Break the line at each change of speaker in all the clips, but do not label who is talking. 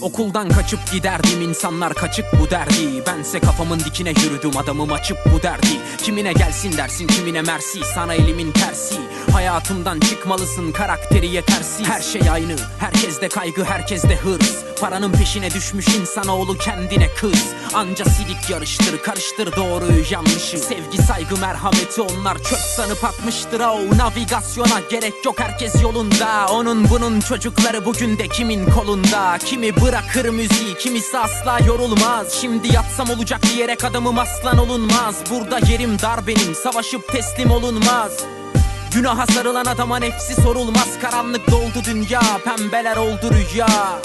Okuldan kaçıp giderdim insanlar kaçık bu derdi. Bense kafamın dikine yürüdüm adamım açıp bu derdi. Kimine gelsin dersin kimine mersi sana elimin tersi. Hayatımdan çıkmalısın karakteri yetersiz. Her şey aynı herkeste kaygı herkeste hırs. Paranın peşine düşmüş insanoğlu kendine kız. Anca silik yarıştır karıştır doğruyu yanlışı. Sevgi saygı merhameti onlar çöp sanıp atmıştır. O Navigasyona gerek yok herkes yolunda. Onun bunun çocukları bugün de kimin kolunda? Kimi bırakır müziği kimisi asla yorulmaz. Şimdi yatsam olacak diyerek adamım aslan olunmaz. Burada yerim dar benim savaşıp teslim olunmaz. Günaha sarılan adama nefsi sorulmaz. Karanlık doldu dünya pembeler oldu rüya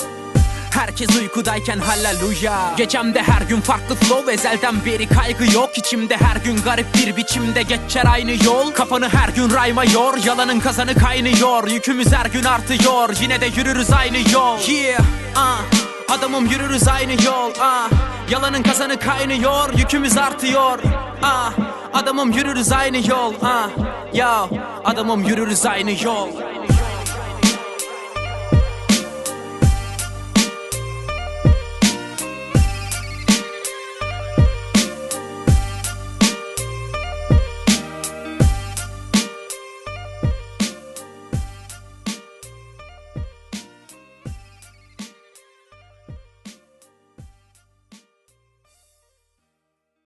Herkes uykudayken halleluya Gecemde her gün farklı flow Ezelden beri kaygı yok. İçimde her gün garip bir biçimde geçer aynı yol. Kafanı her gün rayma yor Yalanın kazanı kaynıyor. Yükümüz her gün artıyor Yine de yürürüz aynı yol. Yeah ah Adamım yürürüz aynı yol. Ah Yalanın kazanı kaynıyor Yükümüz artıyor. Ah Adamım yürürüz aynı yol. Ah Yo Adamım yürürüz aynı yol